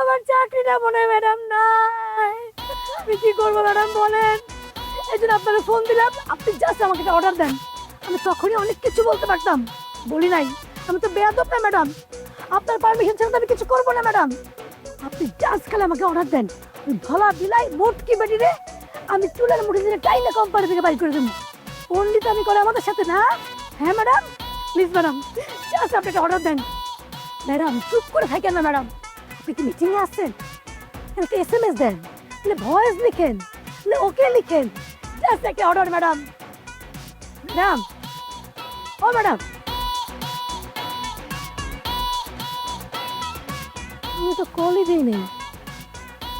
আমার চাকরিটা মনে ম্যাডাম নাই। আমি কি করব ম্যাডাম বলেন? এই জন্য আপনাকে ফোন দিলাম, আপনি জাস্ট আমাকে একটা অর্ডার দেন। আমি তখনই অনেক কিছু বলতে পারতাম। বলি নাই। আমি তো বেয়াদব না ম্যাডাম আপনার পারমিশন ছাড়া তো আমি কিছু করব না ম্যাডাম আপনি জাস্ট খালি আমাকে অর্ডার দেন। ধলা বিলাই মোটকি বেটি রে আমি চুলের মুঠি দিয়ে টাইলে কোম্পানি থেকে বাড়ি করে দেবো। তো আমি করে আমাদের সাথে না? হ্যাঁ ম্যাডাম প্লিজ ম্যাডাম জাস্ট আপনি অর্ডার দেন। ম্যাডাম চুপ করে থাকেন না ম্যাডাম আপনি কি মিটিংয়ে আসছেন একটা এস এম এস দেন? তাহলে ভয়েস লিখেন? তাহলে ওকে লিখেন? জাস্ট একটা অর্ডার ম্যাডাম ম্যাডাম ও ম্যাডাম আমি তো কলই দিইনি।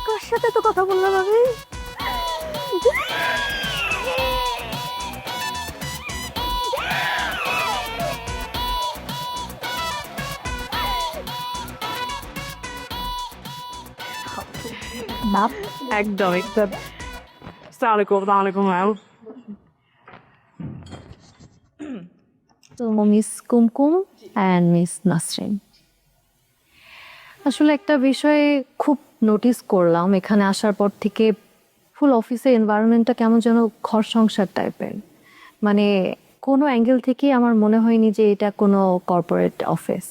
কার সাথে তো কথা বললাম আমি? বাপ একদম একটা সালামালাইকুম আলাইকুম ম্যাম তো Miss Kumkum and Miss Nasrin আসলে একটা বিষয়ে খুব নোটিস করলাম। এখানে আসার পর থেকে ফুল অফিসের এনভায়রনমেন্টটা কেমন যেন ঘর সংসার টাইপের মানে কোনো অ্যাঙ্গেল থেকেই আমার মনে হয়নি যে এটা কোনো কর্পোরেট অফিস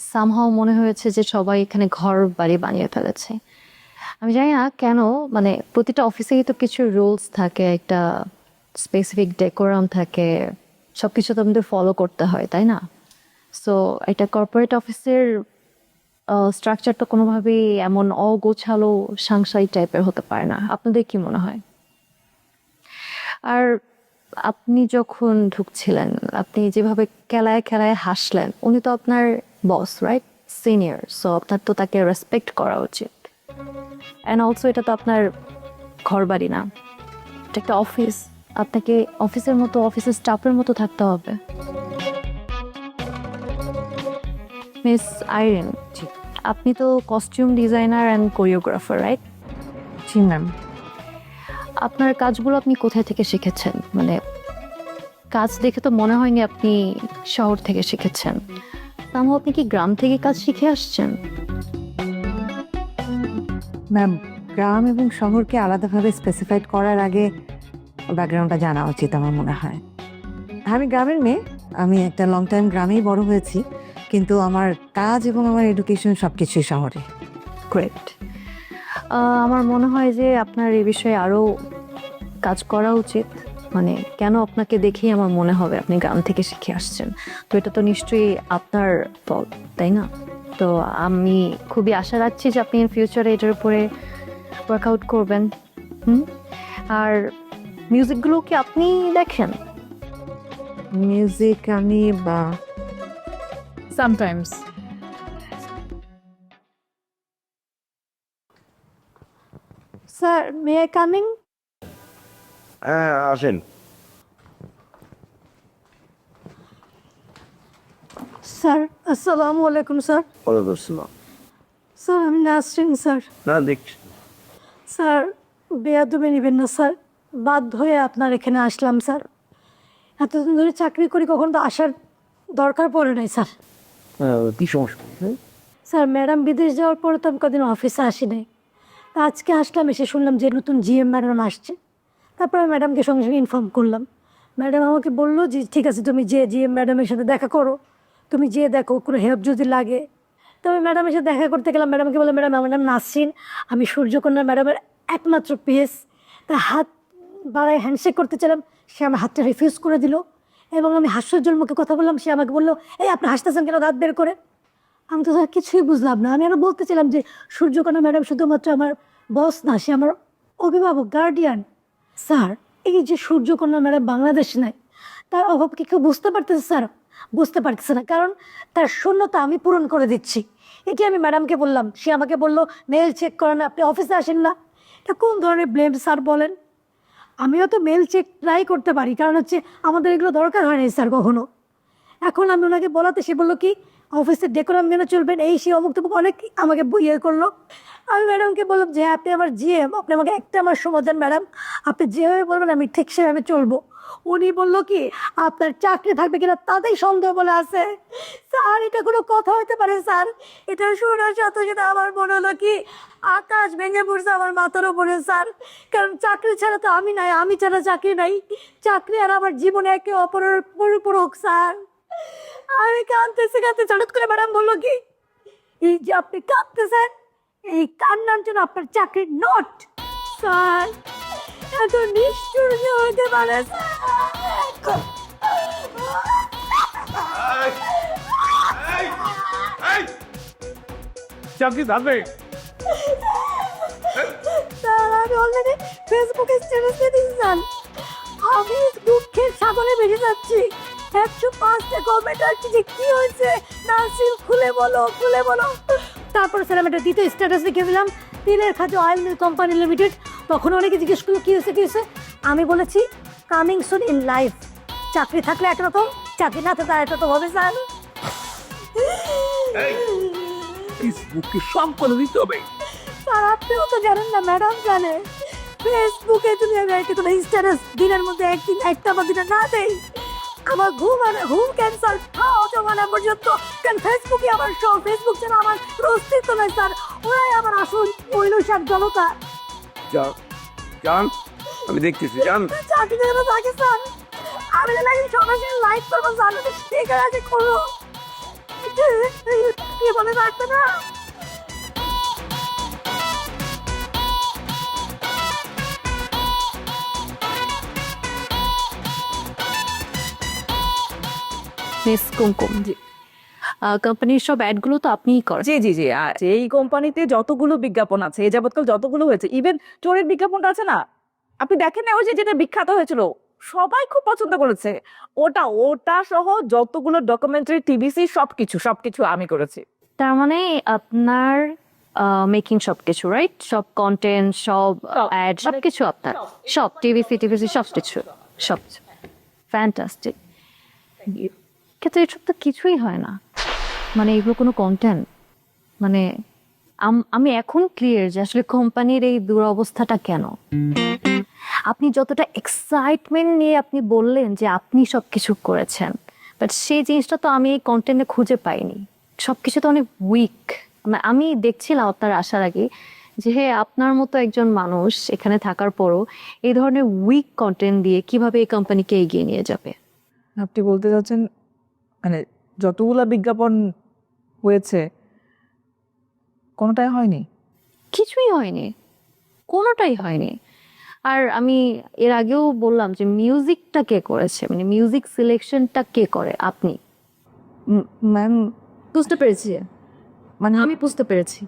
সামহাও মনে হয়েছে যে সবাই এখানে ঘর বাড়ি বানিয়ে ফেলেছে। আমি জানি না কেন মানে প্রতিটা অফিসেই তো কিছু রুলস থাকে, একটা স্পেসিফিক ডেকোরাম থাকে সব কিছু তো আমাদের ফলো করতে হয়, তাই না? সো এটা কর্পোরেট অফিসের স্ট্রাকচার তো কোনোভাবেই এমন অগোছালো, সাংসারিক টাইপের হতে পারে না। আপনাদের কি মনে হয়? আর আপনি যখন ঢুকছিলেন, আপনি যেভাবে খেলায় খেলায় হাসলেন, উনি তো আপনার বস রাইট সিনিয়র সো আপনার তো তাকে রেসপেক্ট করা উচিত। অ্যান্ড অলসো এটা তো আপনার ঘর বাড়ি না। এটা একটা অফিস আপনাকে অফিসের মতো অফিসের স্টাফের মতো থাকতে হবে। মিস আইরিন আপনি তো costume designer and choreographer right G ma'am আপনার কাজগুলো আপনি কোথায় থেকে শিখেছেন? মানে কাজ দেখে তো মনে হয়নি আপনি শহর থেকে শিখেছেন। তাহলে আপনি কি গ্রাম থেকে কাজ শিখে আসছেন? ম্যাম গ্রাম এবং শহরকে আলাদাভাবে স্পেসিফাইড করার আগে ব্যাকগ্রাউন্ডটা জানা উচিত আমার মনে হয়। আমি গ্রামের মেয়ে, আমি একটা লং টাইম গ্রামেই বড় হয়েছি, কিন্তু আমার কাজ এবং আমার এডুকেশন সব কিছুই শহরে গ্রেট আমার মনে হয় যে আপনার এই বিষয়ে আরও কাজ করা উচিত। মানে কেন আপনাকে দেখেই আমার মনে হবে আপনি গ্রাম থেকে শিখে আসছেন? তো এটা তো নিশ্চয়ই আপনার ফল তাই না? তো আমি খুবই আশা রাখছি যে আপনি ফিউচারে এটার উপরে ওয়ার্কআউট করবেন। হুম? আর মিউজিকগুলো কি আপনি দেখেন? মিউজিক আমি বা sometimes sir may I coming হ্যাঁ আসেন। স্যার আসসালামু আলাইকুম স্যার। ওয়ালাইকুম আসসালাম। স্যার আমি নাসরিন স্যার। না দেখছি। স্যার বেয়াদবে নেবেন না স্যার। বাধ্য হয়ে আপনার এখানে আসলাম স্যার। এতদিন ধরে চাকরি করি কখন তো আসার দরকার পড়ে নাই স্যার। হ্যাঁ, কি সমস্যা? স্যার ম্যাডাম বিদেশ যাওয়ার পরে তো আমি কদিন অফিসে আসি নাই তা আজকে আসলাম এসে শুনলাম যে নতুন জিএম ম্যাডাম আসছে। তারপরে আমি ম্যাডামকে সঙ্গে সঙ্গে ইনফর্ম করলাম। ম্যাডাম আমাকে বলল যে ঠিক আছে তুমি যে জিএম ম্যাডামের সাথে দেখা করো। তুমি যেয়ে দেখো, কোনো হেল্প যদি লাগে। তো আমি ম্যাডামের সাথে দেখা করতে গেলাম ম্যাডামকে বললাম ম্যাডাম আমার নাম নাসরিন। আমি সূর্যকন্যা ম্যাডামের একমাত্র পিএস তা হাত বাড়ায় হ্যান্ডশেক করতে চাইলাম। সে আমার হাতটা রিফিউজ করে দিল এবং আমি হাস্যজ্জ্বল মুখে কথা বললাম। সে আমাকে বলল, এই, আপনি হাসতেছেন কেন? দাঁত বের করে। আমি তো কিছুই বুঝলাম না। আমি আরও বলতেছিলাম যে, সূর্যকন্যা ম্যাডাম শুধুমাত্র আমার বস না, সে আমার অভিভাবক গার্ডিয়ান স্যার, এই যে সূর্যকন্যা ম্যাডাম বাংলাদেশ নাই, তার অভাব কি কেউ বুঝতে পারতেছে, স্যার? বুঝতে পারছে না। কারণ তার শূন্যতা আমি পূরণ করে দিচ্ছি। এটি আমি ম্যাডামকে বললাম, সে আমাকে বলল মেল চেক করেন, আপনি অফিসে আসেন না। এটা কোন ধরনের ব্লেম স্যার বলেন? আমিও তো মেল চেক ট্রাই করতে পারি, কারণ হচ্ছে আমাদের এগুলো দরকার হয় না স্যার কখনো। এখন আমি ওনাকে বলাতে, সে বলল কি অফিসের ডেকোরাম মেনে চলবেন, এই সে অমুক তমুক অনেক আমাকে ইয়ে করল। আমি ম্যাডামকে বললাম যে, আপনি আমার জিএম আপনি আমাকে একটা আমার সময় দেন ম্যাডাম আপনি যেভাবে বলবেন আমি ঠিক সেভাবে চলবো। উনি বলল কি, আপনার চাকরি থাকবে কিনা তাতেই সন্দেহ বলে আছে। স্যার, এটা কোনো কথা হতে পারে স্যার। এটা শোনার সাথে সাথে আমার মনে হলো কি, আকাশ ভেঙে পড়ছে আমার মাথার উপরে স্যার। কারণ চাকরি ছাড়া তো আমি নাই, আমি ছাড়া চাকরি নাই। চাকরি আর আমার জীবনে একে অপরের পরিপূরক স্যার। আমি কাঁদতেছি কাঁদতে হঠাৎ করে ম্যাডাম বলল কি? এই যে আপনি কাঁদতেছেন এই কান্নার জন্য আপনার চাকরি নট। স্যার এত নিষ্ঠুর হতে পারে চাকরি থাকবে স্যার আমি অলরেডি ফেসবুকে স্ট্যাটাস দিয়ে দিয়েছি স্যার। আমি দুঃখের সাগরে বেরিয়ে যাচ্ছি। একশো পাঁচটা কমেন্ট আসছে যে কি হয়েছে? নাসির খুলে বলো খুলে বলো। তারপর স্যার আমি একটা দ্বিতীয় স্ট্যাটাস লিখে দিলাম। তিলের খাদ্য অয়েল মিল কোম্পানি লিমিটেড তখন অনেকে জিজ্ঞেস করল কী হয়েছে কী হয়েছে? আমি বলেছি কামিং সুন ইন লাইফ চাকরি থাকলে একরকম চাকরি না থাকলে একরকম হবে স্যার ফেসবুকে সব করে দিতে হবে। স্যার আপনিও তো জানেন না ম্যাডাম জানে। ফেসবুকে যদি আমি একটা কোনো স্ট্যাটাস দিনের মধ্যে একদিন একটা বা দিনে না দেই আমার ঘুম আর ঘুম ক্যান্সার খাওয়া জমানা পর্যন্ত কারণ ফেসবুকে আমার সব ফেসবুক ছাড়া আমার কোনো অস্তিত্ব নাই স্যার ওরাই আমার আসল পৈলসার জনতা যান যান আমি দেখতেছি যান চাকরি যেন থাকে স্যার আমি একদিন সরাসরি লাইভ করব স্যার ঠিক আছে করব কি বলে থাকবে না মিস কুমকুম জি। কোম্পানির সব অ্যাডগুলো তো আপনিই করেন। জি জি জি। এই কোম্পানিতে যতগুলো বিজ্ঞাপন আছে এই যাবৎকাল যতগুলো হয়েছে ইভেন চোরের বিজ্ঞাপনটা আছে না? আপনি দেখেন না ওই যে যেটা বিখ্যাত হয়েছিল সবাই খুব পছন্দ করেছে। ওটা ওটা সহ যতগুলো ডকুমেন্টারি টিভিসি সবকিছু সবকিছু আমি করেছি। তার মানে আপনার মেকিং সব কিছু রাইট সব কন্টেন্ট সব সব। অ্যাড সব। কিছু আপনার সব টিভিসি টিভিসি সব কিছু সব ফ্যান্টাস্টিক কিন্তু এসব তো কিছুই হয় না। মানে এগুলো কোনো কন্টেন্ট মানে আম- এখন ক্লিয়ার যে আসলে কোম্পানির এই দুরবস্থাটা কেন? আপনি যতটা এক্সাইটমেন্ট নিয়ে আপনি বললেন যে আপনি সব কিছু করেছেন বাট সেই জিনিসটা তো আমি এই কন্টেন্টে খুঁজে পাইনি। সব কিছু তো অনেক উইক আমি দেখছিলাম আপনার আসার আগে যে আপনার মতো একজন মানুষ এখানে থাকার পরও এই ধরনের উইক কন্টেন্ট দিয়ে কীভাবে এই কোম্পানিকে এগিয়ে নিয়ে যাবে? আপনি বলতে চাচ্ছেন মানে যতগুলা বিজ্ঞাপন হয়েছে কোনোটাই হয়নি? কিছুই হয়নি। কোনোটাই হয়নি। আর আমি এর আগেও বললাম যে মিউজিকটা কে করেছে? মানে মিউজিক সিলেকশনটা কে করে? আপনি? ম্যাম বুঝতে পেরেছি। মানে আমি বুঝতে পেরেছি।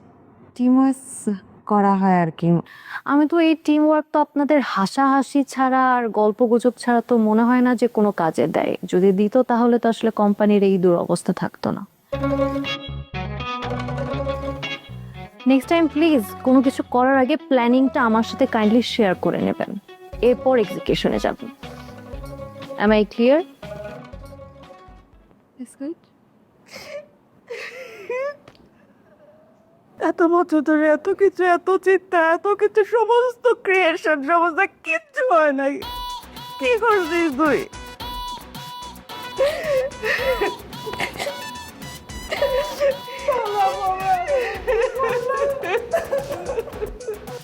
টিমওয়ার্স করা হয় আর কি। আমি তো এই টিম ওয়ার্ক তো আপনাদের হাসাহাসি ছাড়া আর গল্প গুজব ছাড়া তো মনে হয় না যে কোনো কাজে দেয়। যদি দিত তাহলে তো আসলে কোম্পানির এই দুরবস্থা থাকতো না। নেক্সট টাইম প্লিজ কোনো কিছু করার আগে প্ল্যানিংটা আমার সাথে কাইন্ডলি শেয়ার করে নেবেন। এরপর এক্সিকিউশনে যাবেন এম আই ক্লিয়ার এত বছর ধরে এত কিছু, এত চিন্তা, এত কিছু, সমস্ত ক্রিয়েশন সমস্ত কিচ্ছু হয় নাই। কি করছিস তুই?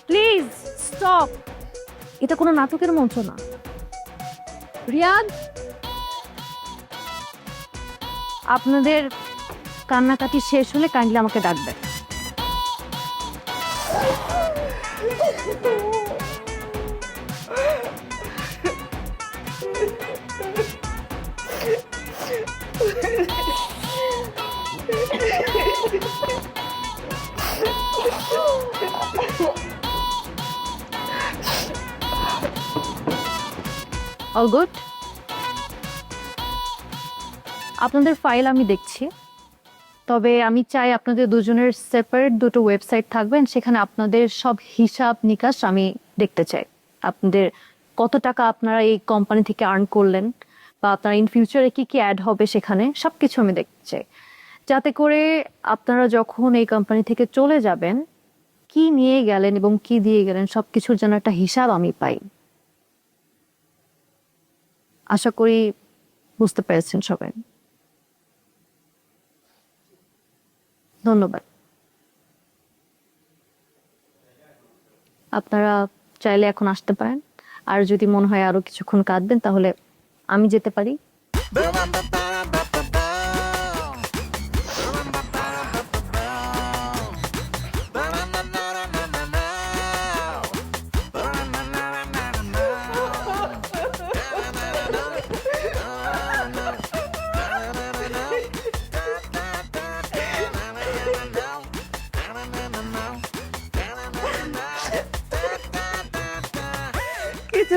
প্লিজ স্টপ এটা কোনো নাটকের মঞ্চ না। রিয়াদ? আপনাদের কান্নাকাটি শেষ হলে কাইন্ডলি আমাকে ডাকবেন। অল গুড আপনাদের ফাইল আমি দেখছি। তবে আমি চাই আপনাদের দুজনের সেপারেট দুটো ওয়েবসাইট থাকবেন সেখানে আপনাদের সব হিসাব নিকাশ আমি দেখতে চাই। আপনাদের কত টাকা আপনারা এই কোম্পানি থেকে আর্ন করলেন বা আপনারা ইন ফিউচারে কি কি অ্যাড হবে সেখানে সব কিছু আমি দেখতে চাই। যাতে করে আপনারা যখন এই কোম্পানি থেকে চলে যাবেন, কি নিয়ে গেলেন এবং কি দিয়ে গেলেন সব কিছুর যেন একটা হিসাব আমি পাই। আশা করি বুঝতে পেরেছেন সবাই। ধন্যবাদ। আপনারা চাইলে এখন আসতে পারেন। আর যদি মনে হয় আরও কিছুক্ষণ কাঁদবেন, তাহলে আমি যেতে পারি।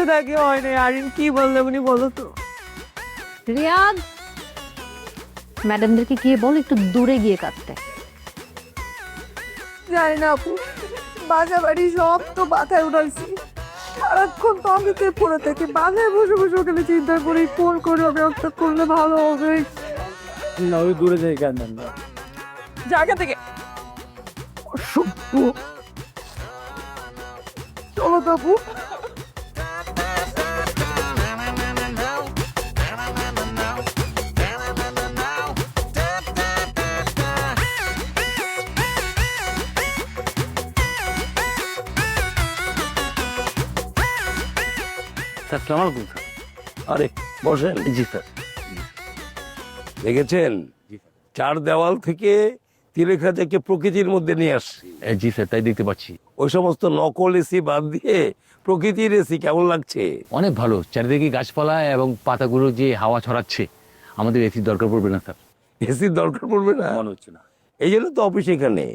কিছু নাকি হয়নি আরিন কি বললে উনি বলো তো। রিয়াদ ম্যাডামদেরকে গিয়ে বল একটু দূরে গিয়ে কাঁদতে। জানি না আপু বাসা বাড়ি সব তো মাথায় উঠাইছি। সারাক্ষণ তো আমি পড়ে থাকি বাসায় বসে বসে ওখানে চিন্তা করি কোন করে একটা করলে ভালো হবে। না ওই দূরে যাই কেন না। জায়গা থেকে। চলো তো আপু। স্যার সালাম আলাইকুম স্যার। আরে বসেন। জি স্যার। দেখেছেন? চার দেওয়াল থেকে তিলেখাজাকে প্রকৃতির মধ্যে নিয়ে আসছি। জি স্যার তাই দেখতে পাচ্ছি। ওই সমস্ত নকল এসি বাদ দিয়ে প্রকৃতির এসি কেমন লাগছে? অনেক ভালো। চারিদিকে গাছপালা এবং পাতাগুলো যে হাওয়া ছড়াচ্ছে আমাদের এসির দরকার পড়বে না স্যার। এসির দরকার পড়বে না? মনে হচ্ছে না। এই জন্য তো অফিস এখানে।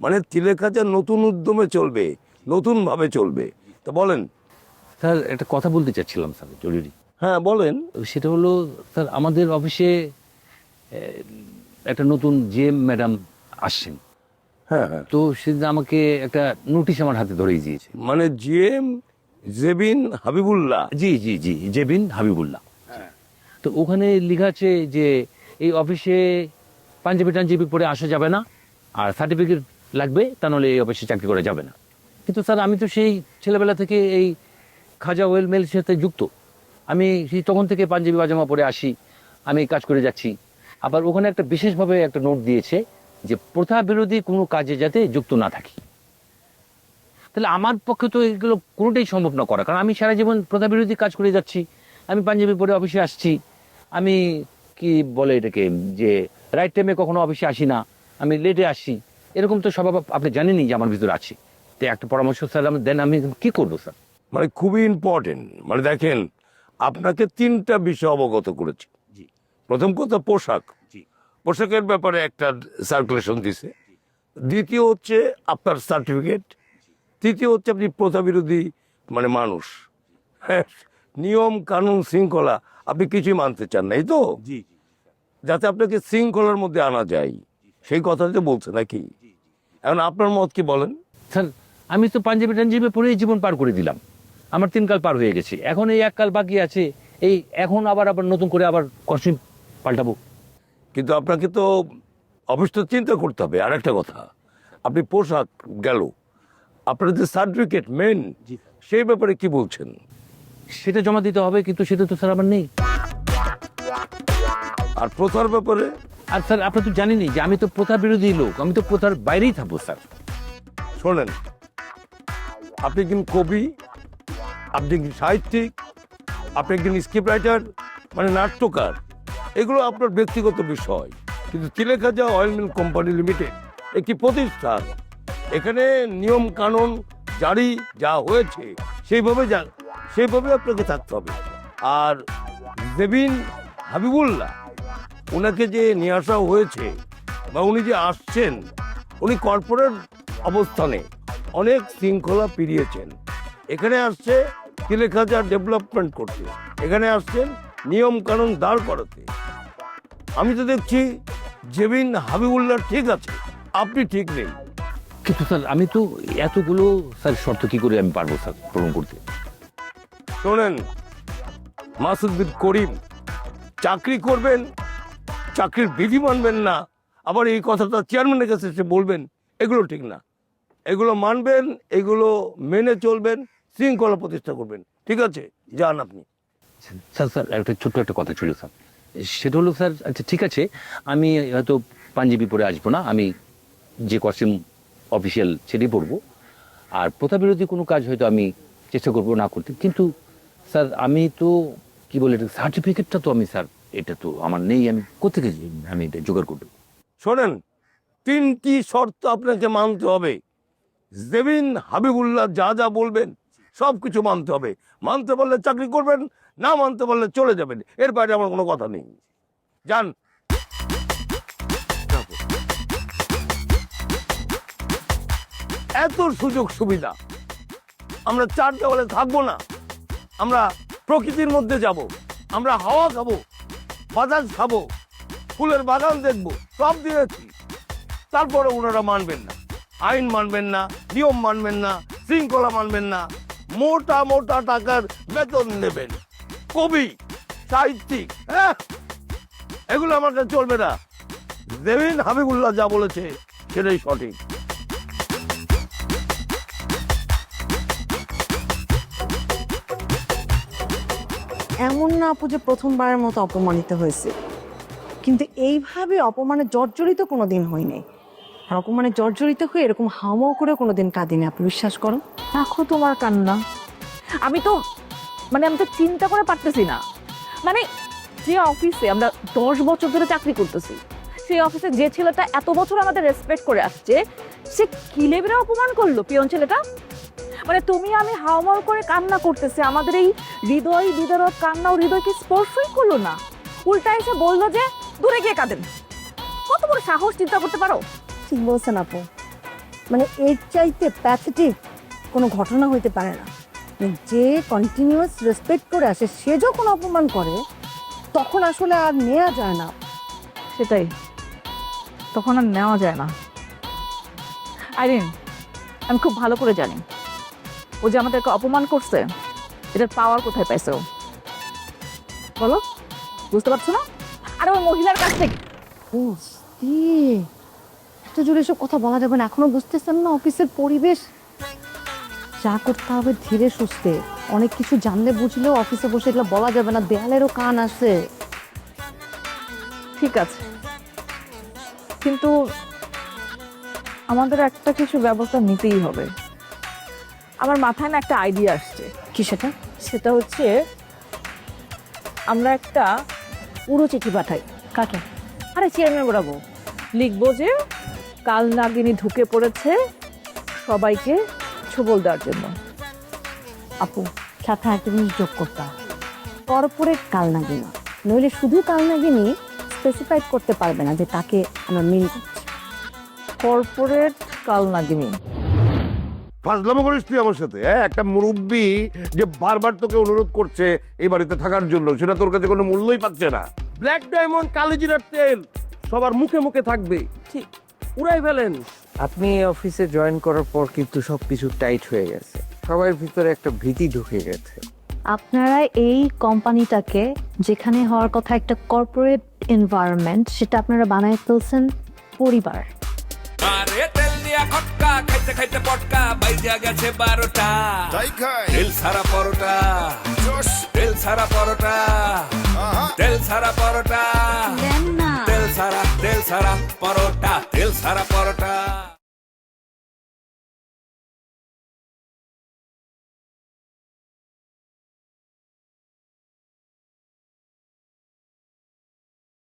মানে তিলেখাজা নতুন উদ্যমে চলবে নতুন ভাবে চলবে। তো বলেন স্যার একটা কথা বলতে চাচ্ছিলাম স্যার জরুরি। হ্যাঁ বলেন। সেটা হলো স্যার আমাদের অফিসে একটা নতুন জিএম ম্যাডাম আসছেন। হ্যাঁ হ্যাঁ। তো সেদিন আমাকে একটা নোটিশ আমার হাতে ধরেই দিয়েছে। মানে জিএম জেবিন হাবিবুল্লাহ। জি জি জি জেবিন হাবিবুল্লাহ। তো ওখানে লেখা আছে যে এই অফিসে পাঞ্জাবি টাঞ্জাবি পরে আসা যাবে না আর সার্টিফিকেট লাগবে তা নাহলে এই অফিসে চাকরি করা যাবে না। কিন্তু স্যার আমি তো সেই ছেলেবেলা থেকে এই খাজা ওয়েল মেলের সাথে যুক্ত। আমি সেই তখন থেকে পাঞ্জাবি পাজামা পরে আসি, আমি কাজ করে যাচ্ছি। আবার ওখানে একটা বিশেষভাবে একটা নোট দিয়েছে যে প্রথা বিরোধী কোনো কাজে যাতে যুক্ত না থাকি। তাহলে আমার পক্ষে তো এগুলো কোনোটাই সম্ভব না করা, কারণ আমি সারা জীবন প্রথা বিরোধী কাজ করে যাচ্ছি। আমি পাঞ্জাবি পরে অফিসে আসছি। আমি কি বলে এটাকে, যে রাইট টাইমে কখনো অফিসে আসি না। আমি লেটে আসি। এরকম তো স্বভাব আপনি জানেনই যে আমার ভিতরে আছে। তো একটা পরামর্শ স্যার, দেন আমি কি করব, স্যার? মানে খুবই ইম্পর্টেন্ট মানে দেখেন আপনাকে তিনটা বিষয় অবগত করেছি। প্রথম কথা পোশাক। পোশাকের ব্যাপারে একটা সার্কুলেশন দিছে। দ্বিতীয় হচ্ছে আপনার সার্টিফিকেট তৃতীয় হচ্ছে আপনি প্রথা বিরোধী মানে মানুষ। হ্যাঁ, নিয়ম কানুন শৃঙ্খলা আপনি কিছুই মানতে চান না এই তো? যাতে আপনাকে শৃঙ্খলার মধ্যে আনা যায়। সেই কথা কথাটা বলছে নাকি? এখন আপনার মত কি বলেন? স্যার আমি তো পাঞ্জাবি টাঞ্জাবি পরেই জীবন পার করে দিলাম। আমার তিন কাল পার হয়ে গেছে। এখন এই এক কাল বাকি আছে এই এখন আবার আবার নতুন করে আবার কস্টিউম পাল্টাবো। কিন্তু আপনাকে তো অবশ্য চিন্তা করতে হবে আর একটা কথা। আপনি পোশাক গেল আপনার যে সার্টিফিকেট মেন সেই ব্যাপারে কি বলছেন? সেটা জমা দিতে হবে কিন্তু সেটা তো স্যার আমার নেই। আর প্রথার ব্যাপারে? আর স্যার আপনি তো জানেনই যে আমি তো প্রথা বিরোধী লোক আমি তো প্রথার বাইরেই থাকব স্যার। শোনেন আপনি একজন কবি আপনি একজন সাহিত্যিক, আপনি একজন স্ক্রিপ্ট রাইটার মানে নাট্যকার, এগুলো আপনার ব্যক্তিগত বিষয়। কিন্তু তিলেখাজা অয়েল মিল কোম্পানি লিমিটেড একটি প্রতিষ্ঠান। এখানে নিয়ম কানুন জারি যা হয়েছে, সেইভাবে যা, সেইভাবে আপনাকে থাকতে হবে। আর জেবিন হাবিবুল্লাহ ওনাকে যে নিয়ে আসা হয়েছে বা উনি যে আসছেন, উনি কর্পোরেট অবস্থানে অনেক শৃঙ্খলা পেরিয়েছেন এখানে আসছে তিলেখাজা ডেভেলপমেন্ট করতে এখানে আসছেন নিয়ম কানুন দাঁড় করাতে। আমি তো দেখছি জেবিন হাবিবুল্লাহ ঠিক আছে আপনি ঠিক নেই। কিন্তু স্যার আমি তো এতগুলো স্যার শর্ত কি করে আমি পারব স্যার পূরণ করতে? শোনেন মাসুদ বিন করিম চাকরি করবেন চাকরির বিধি মানবেন না আবার এই কথাটা চেয়ারম্যানের কাছে এসে বলবেন এগুলো ঠিক না। এগুলো মানবেন এগুলো মেনে চলবেন শৃঙ্খলা প্রতিষ্ঠা করবেন। ঠিক আছে? যান আপনি। স্যার স্যার একটা ছোট্ট একটা কথা ছিল স্যার। সেটা হলো স্যার আচ্ছা ঠিক আছে আমি হয়তো পাঞ্জাবি পরে আসব না আমি যে কস্টিউম অফিসিয়াল সেটাই পরবো। আর প্রথা বিরোধী কোনো কাজ হয়তো আমি চেষ্টা করব না করতে। কিন্তু স্যার আমি তো কি বলে এটা সার্টিফিকেটটা তো আমি স্যার এটা তো আমার নেই আমি কোথেকে আমি এটা জোগাড় করব? শোনেন তিনটি শর্ত আপনাকে মানতে হবে। জেবিন হাবিবুল্লাহ যা যা বলবেন সব কিছু মানতে হবে। মানতে পারলে চাকরি করবেন, না মানতে পারলে চলে যাবেন। এর বাইরে আমার কোনো কথা নেই। যান। এত সুযোগ সুবিধা। আমরা চার দেওয়ালে থাকব না। আমরা প্রকৃতির মধ্যে যাব। আমরা হাওয়া খাব বাতাস খাব, ফুলের বাগান দেখব, সব দিয়েছি। তারপরে ওনারা মানবেন না। আইন মানবেন না, নিয়ম মানবেন না, শৃঙ্খলা মানবেন না। মোটা মোটা টাকার বেতন নেবেন। কবি, সাহিত্যিক হ্যাঁ? এগুলো আমার কাছে চলবে না। দেবেন হাবিবুল্লাহ যা বলেছে, সেটাই সঠিক। এমন না আপু যে প্রথমবারের মতো অপমানিত হয়েছে। কিন্তু এইভাবে অপমানে জর্জরিত কোনো দিন হয়নি। অপমানে জর্জরিত হয়ে এরকম হাওমাও করে কোনোদিন কাঁদিনি, আপনি বিশ্বাস করো রাখো তোমার কান্না। আমি তো মানে আমি তো চিন্তা করে পারতেছি না। মানে যে অফিসে আমরা দশ বছর ধরে চাকরি করতেছি, সেই অফিসে যে ছেলেটা এত বছর আমাদের রেসপেক্ট করে আসছে, সে কি লেভেলে অপমান করল পিয়ন ছেলেটা? মানে তুমি আমি হাওমাও করে কান্না করতেছি, আমাদের এই হৃদয় বিদারক কান্না ও হৃদয়কে স্পর্শই করল না। উল্টা এসে বলল যে, দূরে গিয়ে কাঁদেন। কত বড় সাহস চিন্তা করতে পারো? ঠিক বলছেন আপু। মানে এর চাইতে প্যাথেটিক কোনো ঘটনা হইতে পারে না। মানে যে কন্টিনিউয়াস রেসপেক্ট করে আসে সে যখন অপমান করে তখন আসলে আর নেওয়া যায় না। সেটাই। তখন আর নেওয়া যায় না। আইরিন আমি খুব ভালো করে জানি। ও যে আমাদেরকে অপমান করছে এটার পাওয়ার কোথায় পাইছে ও? বলো বুঝতে পারছ না? আরে ওই মহিলার কাছ থেকে। এত জোরে এসব কথা বলা যাবে না। এখনও বুঝতেছেন না অফিসের পরিবেশ? যা করতে হবে ধীরে সুস্থে। অনেক কিছু জানলে বুঝলেও অফিসে বসে এগুলো বলা যাবে না। দেয়ালেরও কান আছে। ঠিক আছে। কিন্তু আমাদের একটা কিছু ব্যবস্থা নিতেই হবে। আমার মাথায় না একটা আইডিয়া আসছে। কি সেটা? সেটা হচ্ছে আমরা একটা উড়ো চিঠি পাঠাই। কাকে? আরে চেয়ারম্যান বরাবো লিখব যে কাল নাগিনী ঢুকে পড়েছে সবাইকে ছবল দেওয়ার জন্য। আপু সাথে একটা জিনিস যোগ করতাম কর্পোরেট কালনাগিনী। নইলে শুধু কালনাগিনী স্পেসিফাইড করতে পারবে না যে তাকে আমরা মিল করছি। কর্পোরেট কাল নাগিনী ফাজলামো করিস তুই আমার সাথে হ্যাঁ? একটা মুরব্বী যে বারবার তোকে অনুরোধ করছে এই বাড়িতে থাকার জন্য সেটা তোর কাছে কোনো মূল্যই পাচ্ছে না। ব্ল্যাক ডায়মন্ড কালিজিরার তেল সবার মুখে মুখে থাকবে। ঠিক। উড়াই ফেলেন। আপনি অফিসে জয়েন করার পর কিন্তু সবকিছু টাইট হয়ে গেছে। সবার ভিতরে একটা ভীতি ঢুকে গেছে। আপনারা এই কোম্পানিটাকে যেখানে হওয়ার কথা একটা কর্পোরেট এনভায়রনমেন্ট সেটা আপনারা বানায় ফেলছেন পরিবার। দিয়া খটকা খাইতে খাইতে পটকা বাইজা গেছে বারোটা। তাই খাই। তেল সারা পরোটা। জোশ তেল সারা পরোটা। তেল সারা পরোটা। তেল সারা তেল সারা পরোটা। তেল সারা পরোটা।